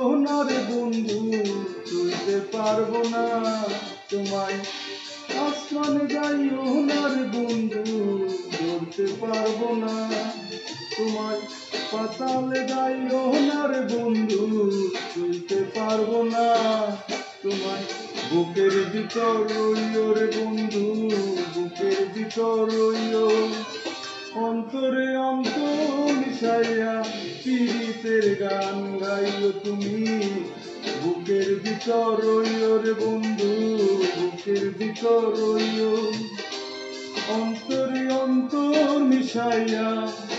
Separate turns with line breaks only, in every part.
ওনারে বন্ধু তুইতে পারব না তোমায়। আসমানে যাই ওনার বন্ধু, ধরতে পারব না তোমায়। পাতালে যাই ওনার বন্ধু তুইতে পারব না তোমায়। বুকের ভিতর রইও রে বন্ধু, বুকের ভিতর রইও। অন্তরে অন্তর মিশাইয়া পীড়িতের গান গাইও তুমি। বুকের ভিতর রইও রে বন্ধু, বুকের ভিতর রইও অন্তরে অন্তর মিশাইয়া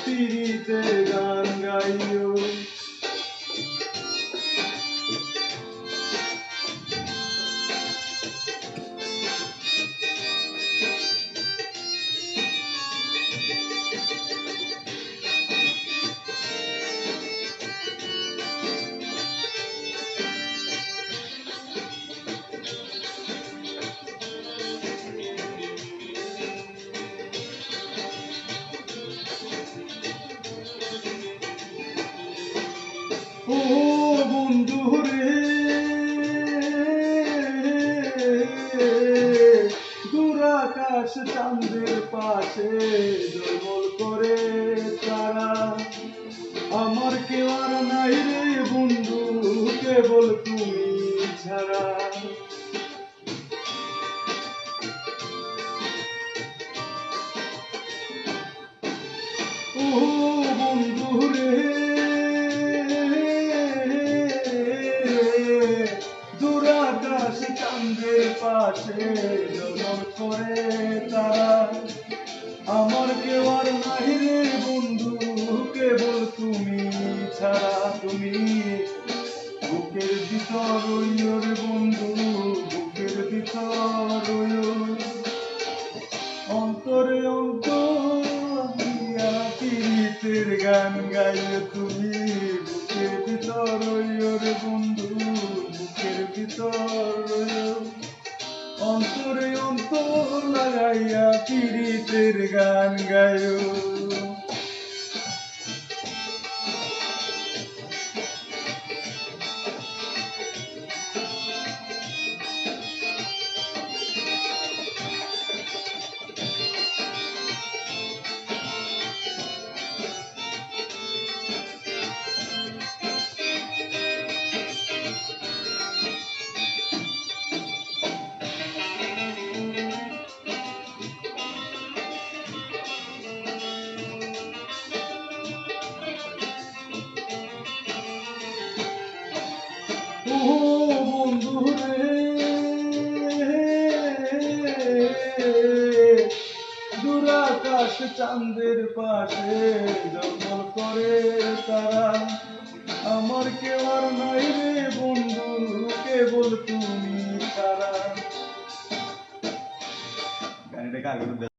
পীড়িতের গান গাইও। ও বন্ধু পাশে জলমল করে তারা। আমার কেউ আর নাই রে বন্ধু, কেবল তুমি ছাড়া। ও পাশে জলম করে তারা। আমার কেউ আর নাই রে বন্ধু, কেবল তুমি ছাড়া তুমি। বুকের ভিতর রইও রে বন্ধু, বুকের ভিতর রইও। অন্তরে অন্তর পীড়িতের গান গাইও তুমি। বুকের ভিতর রইও রে বন্ধু, বুকের ভিতর রইও। 언돌에 언돌 올라가야 길이 들어가는가요? বন্ধু রে দুরাকাশ চাঁদের পাশে জন্মল করে তারা। আমার কেউ আর নাই রে বন্ধু, কেবল তুমি আগে